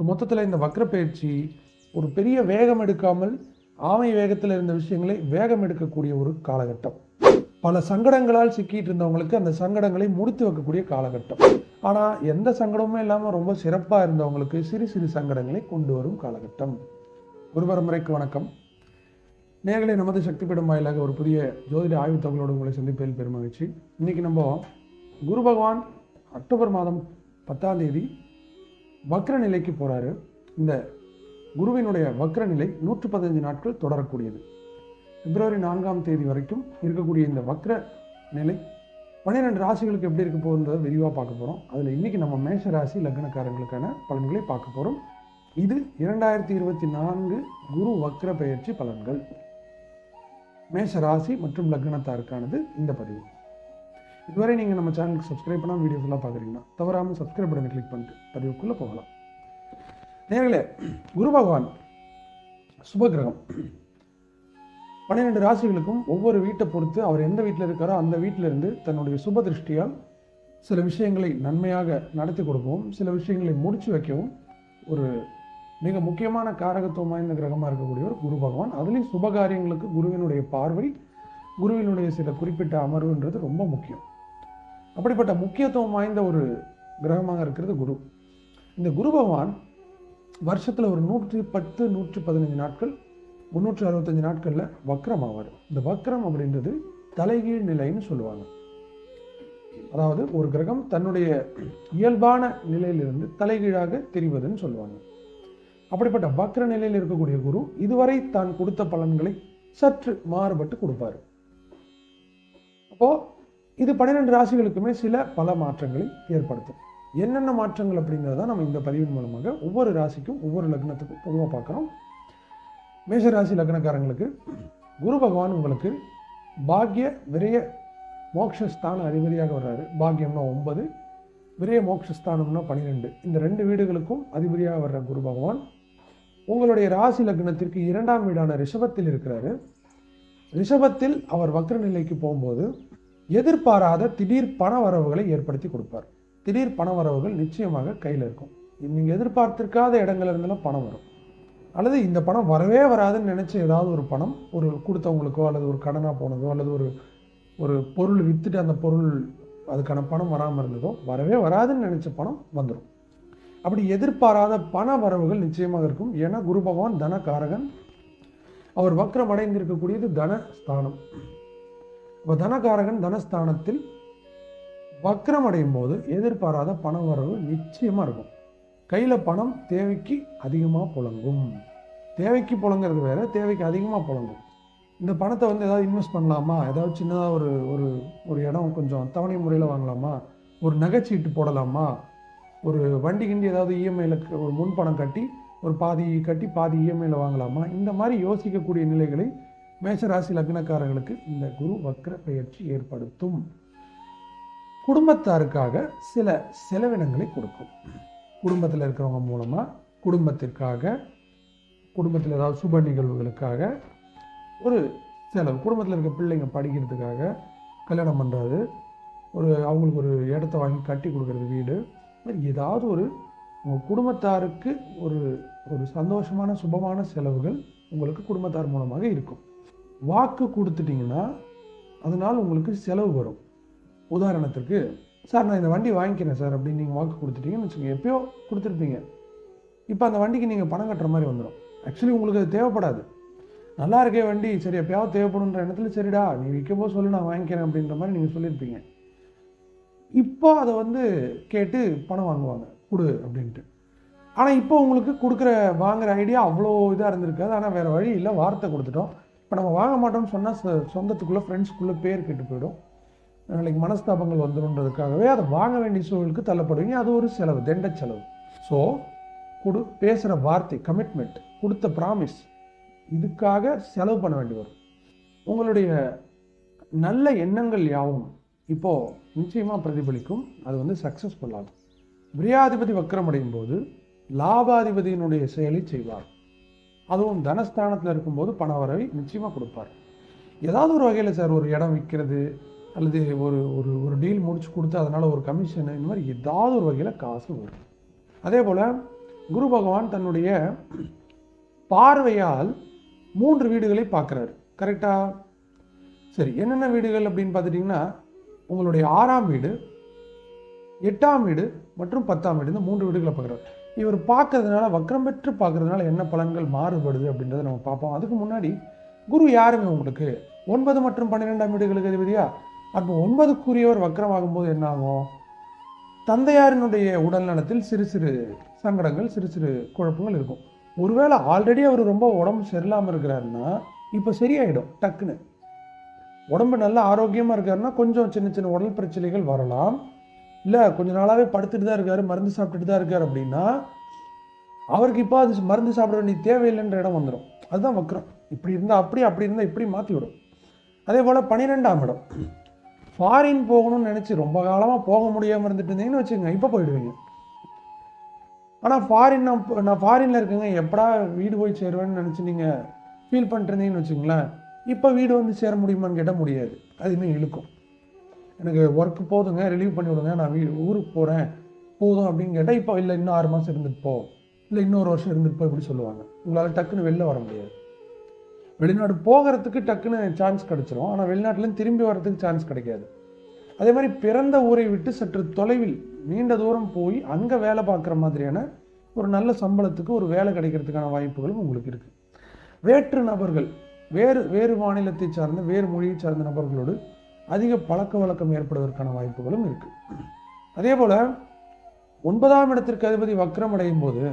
So மொத்தத்தில் இந்த வக்ர பயிற்சி ஒரு பெரிய வேகம் எடுக்காமல் ஆமை வேகத்தில் இருந்த விஷயங்களை வேகம் எடுக்கக்கூடிய ஒரு காலகட்டம். பல சங்கடங்களால் சிக்கிட்டு இருந்தவங்களுக்கு அந்த சங்கடங்களை முடித்து வைக்கக்கூடிய காலகட்டம். ஆனால் எந்த சங்கடமுமே இல்லாமல் ரொம்ப சிறப்பாக இருந்தவங்களுக்கு சிறு சிறு சங்கடங்களை கொண்டு வரும் காலகட்டம். ஒரு பரம்பரைக்கு வணக்கம். நேர்களை நமது சக்தி பீடம் வாயிலாக ஒரு புதிய ஜோதிட ஆய்வு தகவலோடு உங்களை சந்திப்பதில் பெருமகிழ்ச்சி இன்னைக்கு நம்ம குரு பகவான் அக்டோபர் மாதம் பத்தாம் தேதி வக்ர நிலைக்கு போறாரு. இந்த குருவினுடைய வக்ர நிலை நூற்று பதினஞ்சு நாட்கள் தொடரக்கூடியது. பிப்ரவரி நான்காம் தேதி வரைக்கும் இருக்கக்கூடிய இந்த வக்ர நிலை பன்னிரெண்டு ராசிகளுக்கு எப்படி இருக்க போகுன்றதை விரிவாக பார்க்க போகிறோம் அதில் இன்னைக்கு நம்ம மேஷ ராசி லக்னக்காரங்களுக்கான பலன்களை பார்க்க போகிறோம் இது இரண்டாயிரத்தி இருபத்தி நான்கு குரு வக்ர பெயர்ச்சி பலன்கள். மேஷ ராசி மற்றும் லக்னத்தாருக்கானது இந்த பதிவு. இதுவரை நீங்கள் நம்ம சேனலுக்கு சப்ஸ்கிரைப் பண்ணால் வீடியோ ஃபுல்லாக பார்க்குறீங்கன்னா தவறாமல் சப்ஸ்கிரைப் பட்டனை கிளிக் பண்ணிட்டு பதிவுக்குள்ளே போகலாம். நேர்களே குரு பகவான் சுபகிரகம் பன்னிரெண்டு ராசிகளுக்கும் ஒவ்வொரு வீட்டை பொறுத்து அவர் எந்த வீட்டில் இருக்காரோ அந்த வீட்டிலிருந்து தன்னுடைய சுப திருஷ்டியால் சில விஷயங்களை நன்மையாக நடத்தி கொடுக்கவும் சில விஷயங்களை முடிச்சு வைக்கவும் ஒரு மிக முக்கியமான காரகத்துவம் வாய்ந்த கிரகமாக இருக்கக்கூடியவர் குரு பகவான். அதுலேயும் சுப காரியங்களுக்கு குருவினுடைய பார்வை குருவினுடைய சில குறிப்பிட்ட அமர்வுன்றது ரொம்ப முக்கியம். அப்படிப்பட்ட முக்கியத்துவம் வாய்ந்த ஒரு கிரகமாக இருக்கிறது குரு. இந்த குரு பகவான் வருஷத்தில் ஒரு நூற்றி பத்து நூற்றி பதினஞ்சு நாட்கள் முந்நூற்றி அறுபத்தஞ்சு நாட்களில் வக்ரம் ஆவார். இந்த வக்ரம் அப்படின்றது தலைகீழ் நிலைன்னு சொல்லுவாங்க. அதாவது ஒரு கிரகம் தன்னுடைய இயல்பான நிலையிலிருந்து தலைகீழாக தெரிவதுன்னு சொல்லுவாங்க. அப்படிப்பட்ட வக்ர நிலையில் இருக்கக்கூடிய குரு இதுவரை தான் கொடுத்த பலன்களை சற்று மாறுபட்டு கொடுப்பாரு. அப்போ இது பன்னிரெண்டு ராசிகளுக்குமே சில பல மாற்றங்களை ஏற்படுத்தும். என்னென்ன மாற்றங்கள் அப்படிங்கிறத நம்ம இந்த பதிவின் மூலமாக ஒவ்வொரு ராசிக்கும் ஒவ்வொரு லக்னத்துக்கும் பொதுவாக பார்க்குறோம். மேஷராசி லக்னக்காரங்களுக்கு குரு பகவான் உங்களுக்கு பாக்ய விரய மோக்ஷஸ்தான அதிபதியாக வர்றாரு. பாக்யம்னா ஒன்பது விரய மோக்ஷஸ்தானம்னா பன்னிரெண்டு. இந்த ரெண்டு வீடுகளுக்கும் அதிபதியாக வர்ற குரு பகவான் உங்களுடைய ராசி லக்னத்திற்கு இரண்டாம் வீடான ரிஷபத்தில் இருக்கிறாரு. ரிஷபத்தில் அவர் வக்ர நிலைக்கு போகும்போது எதிர்பாராத திடீர் பண வரவுகளை ஏற்படுத்தி கொடுப்பார். திடீர் பண வரவுகள் நிச்சயமாக கையில் இருக்கும். நீங்கள் எதிர்பார்த்திருக்காத இடங்கள்ல இருந்தெல்லாம் பணம் வரும். அல்லது இந்த பணம் வரவே வராதுன்னு நினச்ச ஏதாவது ஒரு பணம் ஒரு கொடுத்தவங்களுக்கோ அல்லது ஒரு கடனாக போனதோ அல்லது ஒரு ஒரு பொருள் விற்றுட்டு அந்த பொருள் அதுக்கான பணம் வராமல் இருந்ததோ வரவே வராதுன்னு நினச்ச பணம் வந்துடும் அப்படி எதிர்பாராத பண வரவுகள் நிச்சயமாக இருக்கும். ஏன்னா குரு பகவான் தனகாரகன். அவர் வக்ரம் அடைந்திருக்கக்கூடியது தனஸ்தானம். இப்போ தனகாரகன் தனஸ்தானத்தில் வக்ரம் அடையும் போது எதிர்பாராத பண வரவு நிச்சயமாக இருக்கும். கையில் பணம் தேவைக்கு அதிகமாக புழங்கும். தேவைக்கு புழங்குறது வேற தேவைக்கு அதிகமாக புழங்கும். இந்த பணத்தை வந்து ஏதாவது இன்வெஸ்ட் பண்ணலாமா? ஏதாவது சின்னதாக ஒரு ஒரு ஒரு இடம் கொஞ்சம் தவணை முறையில் வாங்கலாமா? ஒரு நகைச்சீட்டு போடலாமா? ஒரு வண்டி கிண்டி ஏதாவது இஎம்ஐயில் ஒரு முன் பணம் கட்டி ஒரு பாதி கட்டி பாதி இஎம்ஐயில் வாங்கலாமா? இந்த மாதிரி யோசிக்கக்கூடிய நிலைகளை மேஷராசி லக்னக்காரர்களுக்கு இந்த குரு வக்ர பயிற்சி ஏற்படுத்தும். குடும்பத்தாருக்காக சில செலவினங்களை கொடுக்கும். குடும்பத்தில் இருக்கிறவங்க மூலமாக குடும்பத்திற்காக குடும்பத்தில் ஏதாவது சுப நிகழ்வுகளுக்காக ஒரு செலவு. குடும்பத்தில் இருக்க பிள்ளைங்க படிக்கிறதுக்காக கல்யாணம் பண்ணுறது ஒரு அவங்களுக்கு ஒரு இடத்த வாங்கி கட்டி கொடுக்குறது வீடு ஏதாவது ஒரு உங்கள் குடும்பத்தாருக்கு ஒரு ஒரு சந்தோஷமான சுபமான செலவுகள் உங்களுக்கு குடும்பத்தார் மூலமாக இருக்கும். வாக்கு கொடுத்துட்டிங்கன்னா அதனால் உங்களுக்கு செலவு வரும். உதாரணத்துக்கு சார் நான் இந்த வண்டி வாங்கிக்கிறேன் சார் அப்படின்னு நீங்கள் வாக்கு கொடுத்துட்டீங்கன்னு வச்சுக்கோங்க. எப்பயோ கொடுத்துருப்பீங்க. இப்போ அந்த வண்டிக்கு நீங்கள் பணம் கட்டுற மாதிரி வந்துடும் ஆக்சுவலி உங்களுக்கு அது தேவைப்படாது. நல்லா இருக்கே வண்டி சரி எப்பயாவது தேவைப்படுன்ற இடத்துல சரிடா நீ விற்கப்போ சொல்லு நான் வாங்கிக்கிறேன் அப்படின்ற மாதிரி நீங்கள் சொல்லியிருப்பீங்க. இப்போ அதை வந்து கேட்டு பணம் வாங்குவாங்க. கொடு அப்படின்ட்டு. ஆனால் இப்போ உங்களுக்கு கொடுக்குற வாங்குகிற ஐடியா அவ்வளோ இதாக இருந்திருக்காது. ஆனால் வேறு வழி இல்லை. வார்த்தை கொடுத்துட்டோம். இப்போ நம்ம வாங்க மாட்டோம்னு சொன்னால் சொந்தத்துக்குள்ளே ஃப்ரெண்ட்ஸ்க்குள்ளே பேர் கெட்டு போயிடும். நாளைக்கு மனஸ்தாபங்கள் வந்துடும்ன்றதுக்காகவே அதை வாங்க வேண்டிய சூழலுக்கு தள்ளப்படுவீங்க. அது ஒரு செலவு தெண்ட செலவு. ஸோ கொடு பேசுகிற வார்த்தை கமிட்மெண்ட் கொடுத்த ப்ராமிஸ் இதுக்காக செலவு பண்ண வேண்டி வரும். உங்களுடைய நல்ல எண்ணங்கள் யாவும் இப்போது நிச்சயமாக பிரதிபலிக்கும். அது வந்து சக்ஸஸ்ஃபுல் ஆகும். விரியாதிபதி வக்கரம் அடையும் போது லாபாதிபதியினுடைய செயலை செய்வார். அதுவும் தனஸ்தானத்தில் இருக்கும்போது பண வரவை நிச்சயமாக கொடுப்பார். ஏதாவது ஒரு வகையில் சார் ஒரு இடம் விற்கிறது அல்லது ஒரு ஒரு ஒரு டீல் முடிச்சு கொடுத்து அதனால் ஒரு கமிஷன் இந்த மாதிரி ஏதாவது ஒரு வகையில் காசு வரும். அதே போல் குரு பகவான் தன்னுடைய பார்வையால் மூன்று வீடுகளை பார்க்குறாரு. கரெக்டாக சரி என்னென்ன வீடுகள் அப்படின்னு பார்த்துட்டிங்கன்னா உங்களுடைய ஆறாம் வீடு எட்டாம் வீடு மற்றும் பத்தாம் வீடு இந்த மூன்று வீடுகளை பார்க்குறாரு. இவர் பார்க்கறதுனால வக்ரம் பெற்று பார்க்கறதுனால என்ன பலன்கள் மாறுபடுது அப்படின்றத நம்ம பார்ப்போம். அதுக்கு முன்னாடி குரு யாருங்க உங்களுக்கு? ஒன்பது மற்றும் பன்னிரெண்டாம் வீடுகளுக்கு அதிபதியா? அப்போ ஒன்பதுக்குரியவர் வக்ரம் ஆகும்போது என்ன ஆகும்? தந்தையாரினுடைய உடல் நலத்தில் சிறு சிறு சங்கடங்கள் சிறு சிறு குழப்பங்கள் இருக்கும். ஒருவேளை ஆல்ரெடி அவர் ரொம்ப உடம்பு சரியில்லாமல் இருக்கிறாருன்னா இப்போ சரியாயிடும் டக்குன்னு. உடம்பு நல்ல ஆரோக்கியமாக இருக்காருன்னா கொஞ்சம் சின்ன சின்ன உடல் பிரச்சனைகள் வரலாம். இல்லை கொஞ்ச நாளாகவே படுத்துட்டு தான் இருக்காரு மருந்து சாப்பிட்டுட்டு தான் இருக்கார் அப்படின்னா அவருக்கு இப்போ அது மருந்து சாப்பிட வேண்டிய தேவையில்லைன்ற இடம் வந்துடும் அதுதான் வக்ரம். இப்படி இருந்தால் அப்படி அப்படி இருந்தால் இப்படி மாற்றி விடும். அதே போல் பன்னிரெண்டாம் இடம். ஃபாரின் போகணும்னு நினச்சி ரொம்ப காலமாக போக முடியாமல் இருந்துட்டு இருந்தீங்கன்னு வச்சுக்கோங்க இப்போ போயிடுவீங்க. ஆனால் ஃபாரின் நான் நான் ஃபாரினில் இருக்கேங்க எப்படா வீடு போய் சேருவேன்னு நினச்சி நீங்கள் ஃபீல் பண்ணிருந்தீங்கன்னு வச்சுங்களேன் இப்போ வீடு வந்து சேர முடியுமான்னு கேட்டால் முடியாது. அது இன்னும் இழுக்கும். எனக்கு ஒர்க்கு போதுங்க ரிலீவ் பண்ணி விடுங்க நான் வீ ஊருக்கு போகிறேன் போதும் அப்படின்னு கேட்டால் இப்போ இல்லை இன்னும் ஆறு மாதம் இருந்துட்டு போ. இல்லை இன்னொரு வருஷம் இருந்துட்டு போ இப்படி சொல்லுவாங்க. உங்களால் டக்குன்னு வெளில வர முடியாது. வெளிநாடு போகிறதுக்கு டக்குன்னு சான்ஸ் கிடச்சிரும். ஆனால் வெளிநாட்டிலேருந்து திரும்பி வர்றதுக்கு சான்ஸ் கிடைக்காது. அதே மாதிரி பிறந்த ஊரை விட்டு சற்று தொலைவில் நீண்ட தூரம் போய் அங்கே வேலை பார்க்குற மாதிரியான ஒரு நல்ல சம்பளத்துக்கு ஒரு வேலை கிடைக்கிறதுக்கான வாய்ப்புகளும் உங்களுக்கு இருக்குது வேற்று நபர்கள் வேறு வேறு மாநிலத்தை சார்ந்த வேறு மொழியை சார்ந்த நபர்களோடு அதிக பழக்க வழக்கம் ஏற்படுவதற்கான வாய்ப்புகளும் இருக்குது அதே போல் ஒன்பதாம் இடத்திற்கு அதிபதி வக்ரம் அடையும் போது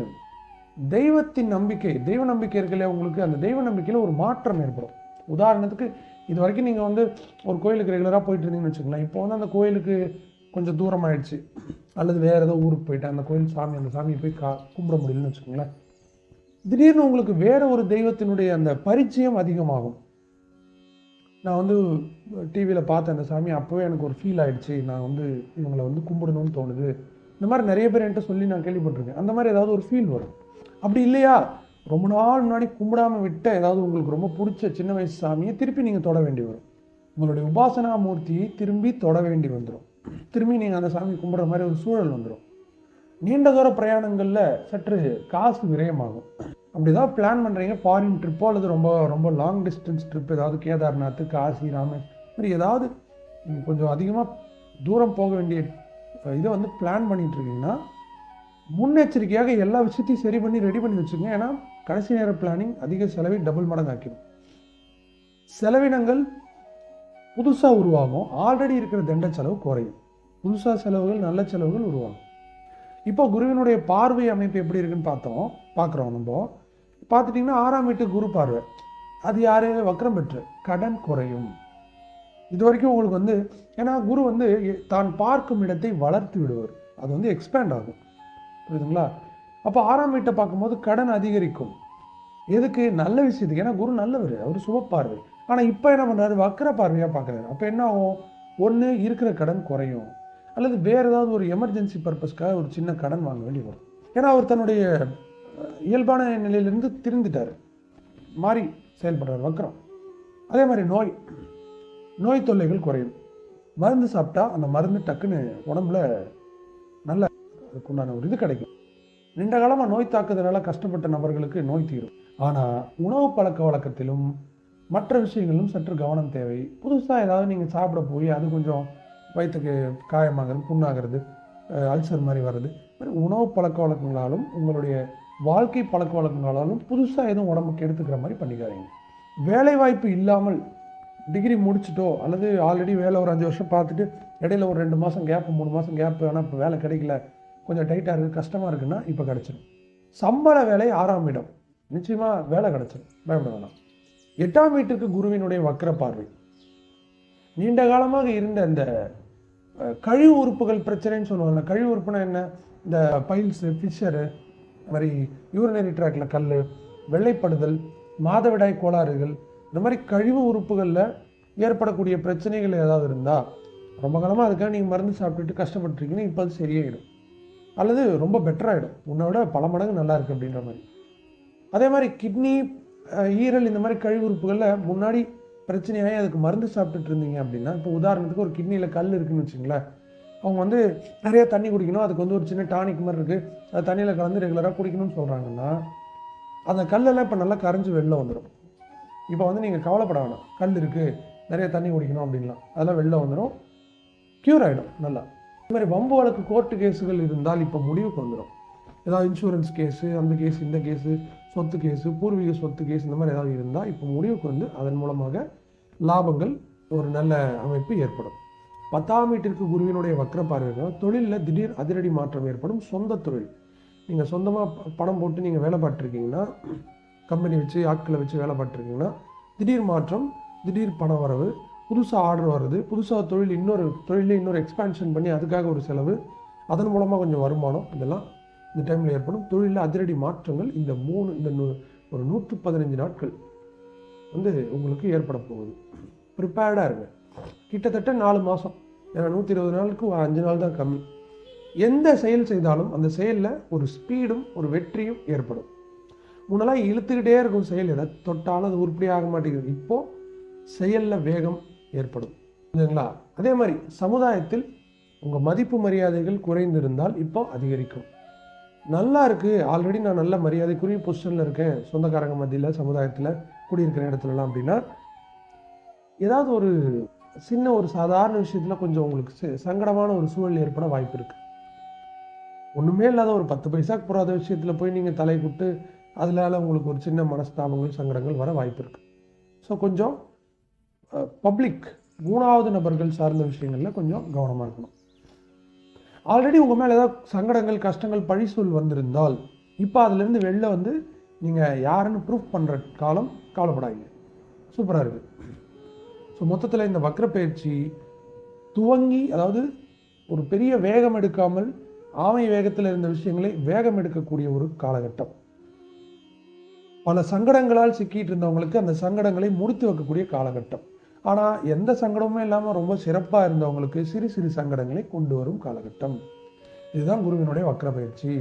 தெய்வத்தின் நம்பிக்கை தெய்வ நம்பிக்கை இருக்கு இல்லையா உங்களுக்கு? அந்த தெய்வ நம்பிக்கையில் ஒரு மாற்றம் ஏற்படும். உதாரணத்துக்கு இது வரைக்கும் நீங்கள் வந்து ஒரு கோயிலுக்கு ரெகுலராக போயிட்டு இருந்தீங்கன்னு வச்சுக்கோங்களேன். இப்போ வந்து அந்த கோயிலுக்கு கொஞ்சம் தூரம் ஆயிடுச்சு. அல்லது வேறு ஏதோ ஊருக்கு போயிட்டு அந்த கோயில் சாமி அந்த சாமியை போய் கா கும்பிட முடியலன்னு வச்சுக்கோங்களேன். திடீர்னு உங்களுக்கு வேறு ஒரு தெய்வத்தினுடைய அந்த பரிச்சயம் அதிகமாகும். நான் வந்து டிவியில் பார்த்தேன் அந்த சாமி. அப்போவே எனக்கு ஒரு ஃபீல் ஆகிடுச்சு நான் வந்து இவங்களை வந்து கும்பிடணும்னு தோணுது. இந்த மாதிரி நிறைய பேர் என்கிட்ட சொல்லி நான் கேள்விப்பட்டிருக்கேன். அந்த மாதிரி ஏதாவது ஒரு ஃபீல் வரும். அப்படி இல்லையா? ரொம்ப நாள் முன்னாடி கும்பிடாம விட்ட ஏதாவது உங்களுக்கு ரொம்ப பிடிச்ச சின்ன வயசு சாமியை திருப்பி நீங்கள் தொட வேண்டி வரும். உங்களுடைய உபாசனா மூர்த்தியை திரும்பி தொட வேண்டி வந்துடும் திரும்பி நீங்கள் அந்த சாமி கும்பிட்ற மாதிரி ஒரு சூழல் வந்துடும் நீண்ட தூர பிரயாணங்களில் சற்று காசு விரயமாகும். அப்படி ஏதாவது பிளான் பண்ணுறீங்க ஃபாரின் ட்ரிப்போ அல்லது ரொம்ப ரொம்ப லாங் டிஸ்டன்ஸ் ட்ரிப் ஏதாவது கேதார்நாத் காசி ராமே மாதிரி ஏதாவது கொஞ்சம் அதிகமாக தூரம் போக வேண்டிய இதை வந்து பிளான் பண்ணிகிட்ருக்கீங்கன்னா முன்னெச்சரிக்கையாக எல்லா விஷயத்தையும் சரி பண்ணி ரெடி பண்ணி வச்சுக்கோங்க. ஏன்னா கடைசி நேர பிளானிங் அதிக செலவை டபுள் மடங்காக்கிடும் செலவினங்கள் புதுசாக உருவாகும். ஆல்ரெடி இருக்கிற தண்ட செலவு குறையும். புதுசாக செலவுகள் நல்ல செலவுகள் உருவாகும். இப்போ குருவினுடைய பார்வை அமைப்பு எப்படி இருக்குன்னு பார்த்தோம் பார்க்குறோம் நம்ம. பார்த்துட்டிங்கன்னா ஆறாம் வீட்டு குரு பார்வை. அது யாரு வக்கரம் பெற்று கடன் குறையும். இது வரைக்கும் உங்களுக்கு வந்து ஏன்னா குரு வந்து தான் பார்க்கும் இடத்தை வளர்த்து விடுவார். அது வந்து எக்ஸ்பேண்ட் ஆகும். புரியுதுங்களா? அப்போ ஆறாம் வீட்டை பார்க்கும்போது கடன் அதிகரிக்கும். எதுக்கு? நல்ல விஷயத்துக்கு. ஏன்னா குரு நல்லவர் அவர் சுப பார்வை ஆனால் இப்போ என்ன பண்ணுறாரு வக்கர பார்வையாக பார்க்குறாரு. அப்போ என்ன ஆகும்? ஒன்று இருக்கிற கடன் குறையும். அல்லது வேறு ஏதாவது ஒரு எமர்ஜென்சி பர்பஸ்க்காக ஒரு சின்ன கடன் வாங்க வேண்டி வரும். ஏன்னா அவர் தன்னுடைய இயல்பான நிலையிலிருந்து திருந்துட்டார். மாறி செயல்படுறார் வக்கரம் அதே மாதிரி நோய். நோய் தொல்லைகள் குறையும். மருந்து சாப்பிட்டா அந்த மருந்து டக்குன்னு உடம்புல நல்ல அதுக்குண்டான ஒரு இது கிடைக்கும். நீண்ட காலமாக நோய் தாக்குதலால் கஷ்டப்பட்ட நபர்களுக்கு நோய் தீரும். ஆனால் உணவு பழக்க வழக்கத்திலும் மற்ற விஷயங்களிலும் சற்று கவனம் தேவை. புதுசாக ஏதாவது நீங்கள் சாப்பிட போய் அது கொஞ்சம் வயிற்றுக்கு காயமாகிறது புண்ணாகிறது அல்சர் மாதிரி வர்றது. மாதிரி உணவு பழக்க வழக்கங்களாலும் உங்களுடைய வாழ்க்கை பழக்க வழக்கங்களாலும் புதுசாக எதுவும் உடம்புக்கு எடுத்துக்கிற மாதிரி பண்ணிக்காதீங்க. வேலைவாய்ப்பு இல்லாமல் டிகிரி முடிச்சிட்டோ அல்லது ஆல்ரெடி வேலை ஒரு அஞ்சு வருஷம் பார்த்துட்டு இடையில ஒரு ரெண்டு மாதம் கேப்பு மூணு மாதம் கேப்பு ஆனால் இப்போ வேலை கிடைக்கல கொஞ்சம் டைட்டாக இருக்குது கஷ்டமாக இருக்குன்னா இப்போ கிடச்சிடும் சம்பள வேலை ஆறாம் இடம். நிச்சயமாக வேலை கிடச்சிடும் பயப்பட வேணாம். எட்டாம் வீட்டுக்கு குருவினுடைய வக்கர பார்வை. நீண்ட காலமாக இருந்த இந்த கழிவு உறுப்புகள் பிரச்சனைன்னு சொல்லுவாங்கல்ல கழிவு உறுப்புனா என்ன? இந்த பைல்ஸு ஃபிஷரு மாதிரி யூரினரி ட்ராக்கில் கல் வெள்ளைப்படுதல் மாதவிடாய் கோளாறுகள் இந்த மாதிரி கழிவு உறுப்புகளில் ஏற்படக்கூடிய பிரச்சனைகள் ஏதாவது இருந்தால் ரொம்ப காலமாக அதுக்காக நீங்கள் மருந்து சாப்பிட்டுட்டு கஷ்டப்பட்டுருக்கீங்கன்னா இப்போ அது சரியாயிடும். அல்லது ரொம்ப பெட்டராகிடும் உன்னை விட பல மடங்கு நல்லா இருக்குது அப்படின்ற மாதிரி. அதே மாதிரி கிட்னி ஈரல் இந்த மாதிரி கழிவு உறுப்புகளில் முன்னாடி பிரச்சனையாகி அதுக்கு மருந்து சாப்பிட்டுட்டு இருந்தீங்க அப்படின்னா இப்போ உதாரணத்துக்கு ஒரு கிட்னியில் கல் இருக்குன்னு வச்சுங்களேன் அவங்க வந்து நிறைய தண்ணி குடிக்கணும். அதுக்கு வந்து ஒரு சின்ன டானிக் மாதிரி இருக்குது அது தண்ணியில் கலந்து ரெகுலராக குடிக்கணும்னு சொல்கிறாங்கன்னா அந்த கல்லெல்லாம் இப்போ நல்லா கரைஞ்சி வெளில வந்துடும் இப்போ வந்து நீங்கள் கவலைப்பட வேணாம். கல் இருக்குது நிறைய தண்ணி குடிக்கணும் அப்படின்லாம். அதெல்லாம் வெளில வந்துடும் க்யூர் ஆகிடும் நல்லா. இது மாதிரி வம்பு வழக்கு கோர்ட்டு கேஸுகள் இருந்தால் இப்போ முடிவுக்கு வந்துடும் ஏதாவது இன்சூரன்ஸ் கேஸு அந்த கேஸ் இந்த கேஸு சொத்து கேஸு பூர்வீக சொத்து கேஸ் இந்த மாதிரி ஏதாவது இருந்தால் இப்போ முடிவுக்கு வந்து அதன் மூலமாக லாபங்கள் ஒரு நல்ல அமைப்பு ஏற்படும். பத்தாம் வீட்டிற்கு குருவினுடைய வக்ர பார்வைகள் தொழிலில் திடீர் அதிரடி மாற்றம் ஏற்படும் சொந்த தொழில். நீங்கள் சொந்தமாக பணம் போட்டு நீங்கள் வேலை பார்த்துருக்கீங்கன்னா கம்பெனி வச்சு ஆட்களை வச்சு வேலை பார்த்துருக்கீங்கன்னா திடீர் மாற்றம் திடீர் பண வரவு புதுசாக ஆர்டர் வருது புதுசாக தொழில் இன்னொரு தொழிலில் இன்னொரு எக்ஸ்பேன்ஷன் பண்ணி அதுக்காக ஒரு செலவு அதன் மூலமாக கொஞ்சம் வருமானம் இதெல்லாம் இந்த டைமில் ஏற்படும். தொழிலில் அதிரடி மாற்றங்கள் இந்த மூணு இந்த நூ- ஒரு நூற்று பதினஞ்சு நாட்கள் வந்து உங்களுக்கு ஏற்பட போகுது. ப்ரிப்பேர்டாக இருங்க. கிட்டத்தட்ட நாலு மாதம் ஏன்னா நூற்றி இருபது நாளுக்கு ஒரு அஞ்சு நாள் தான் கம்மி. எந்த செயல் செய்தாலும் அந்த செயலில் ஒரு ஸ்பீடும் ஒரு வெற்றியும் ஏற்படும். முன்னெல்லாம் இழுத்துக்கிட்டே இருக்கும் செயல் எதை தொட்டாலும் அது உருப்படி ஆக மாட்டேங்குது. இப்போ செயலில் வேகம் ஏற்படும். இல்லைங்களா அதே மாதிரி சமுதாயத்தில் உங்கள் மதிப்பு மரியாதைகள் குறைந்திருந்தால் இப்போ அதிகரிக்கும். நல்லா இருக்கு. ஆல்ரெடி நான் நல்ல மரியாதைக்குரிய பொசிஷனில் இருக்கேன். சொந்தக்காரங்க மத்தியில் சமுதாயத்தில் குடியிருக்கிற இடத்துலலாம் அப்படின்னா ஏதாவது ஒரு சின்ன ஒரு சாதாரண விஷயத்தில் கொஞ்சம் உங்களுக்கு சங்கடமான ஒரு சூழல் ஏற்பட வாய்ப்பு இருக்குது ஒன்றுமே இல்லாத ஒரு பத்து பைசாக்கு போகாத விஷயத்தில் போய் நீங்கள் தலை கூட்டு அதனால உங்களுக்கு ஒரு சின்ன மனஸ்தாபங்கள் சங்கடங்கள் வர வாய்ப்பு இருக்குது ஸோ கொஞ்சம் பப்ளிக் மூணாவது நபர்கள் சார்ந்த விஷயங்களில் கொஞ்சம் கவனமாக இருக்கணும். ஆல்ரெடி உங்கள் மேலே ஏதாவது சங்கடங்கள் கஷ்டங்கள் பழிசொல் வந்திருந்தால் இப்போ அதுலேருந்து வெளில வந்து நீங்கள் யாருன்னு ப்ரூஃப் பண்ணுற காலம் கவலைப்படாதீங்க. சூப்பராக இருக்குது ஸோ மொத்தத்தில் இந்த வக்ரப்பயிற்சி துவங்கி அதாவது ஒரு பெரிய வேகம் எடுக்காமல் ஆமை வேகத்தில் இருந்த விஷயங்களை வேகம் எடுக்கக்கூடிய ஒரு காலகட்டம். பல சங்கடங்களால் சிக்கிட்டு இருந்தவங்களுக்கு அந்த சங்கடங்களை முடித்து வைக்கக்கூடிய காலகட்டம். ஆனால் எந்த சங்கடமும் இல்லாமல் ரொம்ப சிறப்பாக இருந்தவங்களுக்கு சிறு சிறு சங்கடங்களை கொண்டு வரும் காலகட்டம். இதுதான் குருவினுடைய வக்ர பயிற்சி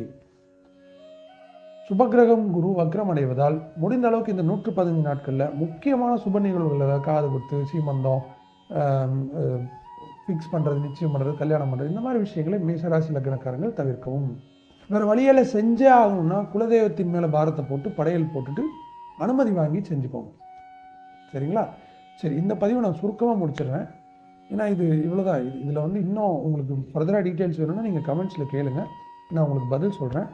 சுபக்கிரகம் குரு வக்ரம் அடைவதால் முடிந்த அளவுக்கு இந்த நூற்று பதினஞ்சு நாட்களில் முக்கியமான சுப நிகழ்வுகள் அதாவது காது குத்து சீமந்தம் ஃபிக்ஸ் பண்ணுறது நிச்சயம் பண்ணுறது கல்யாணம் பண்ணுறது இந்த மாதிரி விஷயங்களை மேசராசி லக்னக்காரங்கள் தவிர்க்கவும். வேறு வழியால் செஞ்சே ஆகணும்னா குலதெய்வத்தின் மேலே பாரத்தை போட்டு படையல் போட்டுட்டு அனுமதி வாங்கி செஞ்சுக்கோங்க. சரிங்களா? சரி இந்த பதிவை நான் சுருக்கமாக முடிச்சிடுறேன். ஏன்னா இது இவ்வளோதான் இது இதில் வந்து இன்னும் உங்களுக்கு ஃபர்தராக டீட்டெயில்ஸ் வேணும்னா நீங்கள் கமெண்ட்ஸில் கேளுங்கள் நான் உங்களுக்கு பதில் சொல்கிறேன்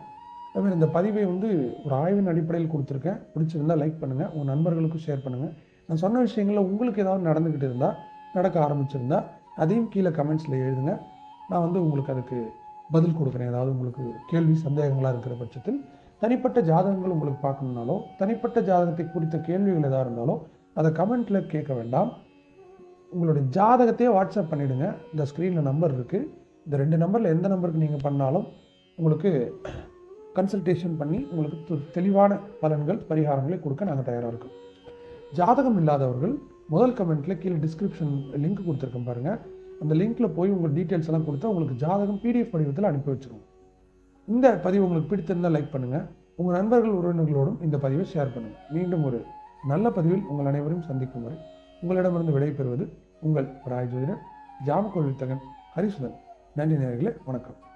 அதுமாதிரி இந்த பதிவை வந்து ஒரு ஆய்வின் அடிப்படையில் கொடுத்துருக்கேன். பிடிச்சிருந்தா லைக் பண்ணுங்கள் உங்கள் நண்பர்களுக்கும் ஷேர் பண்ணுங்கள் நான் சொன்ன விஷயங்களில் உங்களுக்கு ஏதாவது நடந்துக்கிட்டு இருந்தால் நடக்க ஆரம்பிச்சிருந்தா அதையும் கீழே கமெண்ட்ஸில் எழுதுங்க. நான் வந்து உங்களுக்கு அதுக்கு பதில் கொடுக்குறேன். ஏதாவது உங்களுக்கு கேள்வி சந்தேகங்களாக இருக்கிற பட்சத்தில். தனிப்பட்ட ஜாதகங்கள் உங்களுக்கு பார்க்கணுன்னாலோ தனிப்பட்ட ஜாதகத்தை குறித்த கேள்விகள் எதாக இருந்தாலோ அதை கமெண்ட்டில் கேட்க வேண்டாம். உங்களுடைய ஜாதகத்தையே வாட்ஸ்அப் பண்ணிவிடுங்க இந்த ஸ்க்ரீனில் நம்பர் இருக்குது இந்த ரெண்டு நம்பரில் எந்த நம்பருக்கு நீங்கள் பண்ணாலும் உங்களுக்கு கன்சல்டேஷன் பண்ணி உங்களுக்கு தெளிவான பலன்கள் பரிகாரங்களை கொடுக்க நாங்கள் தயாராக இருக்கோம். ஜாதகம் இல்லாதவர்கள் முதல் கமெண்ட்டில் கீழே டிஸ்கிரிப்ஷன் லிங்க் கொடுத்துருக்கோம் பாருங்கள் அந்த லிங்க்கில் போய் உங்கள் டீட்டெயில்ஸ் எல்லாம் கொடுத்தா உங்களுக்கு ஜாதகம் பிடிஎஃப் படிவத்தில் அனுப்பி வச்சுருவோம். இந்த பதிவு உங்களுக்கு பிடித்திருந்தால் லைக் பண்ணுங்கள் உங்கள் நண்பர்கள் உறவினர்களோடும் இந்த பதிவை ஷேர் பண்ணுங்கள் மீண்டும் ஒரு நல்ல பதிவில் உங்கள் அனைவரும் சந்திக்கும் வரை உங்களிடமிருந்து விடைபெறுவது உங்கள் ராய் ஜோதிடர் ஜாம தகன் ஹரிசுதன். நன்றி நேர்களே வணக்கம்.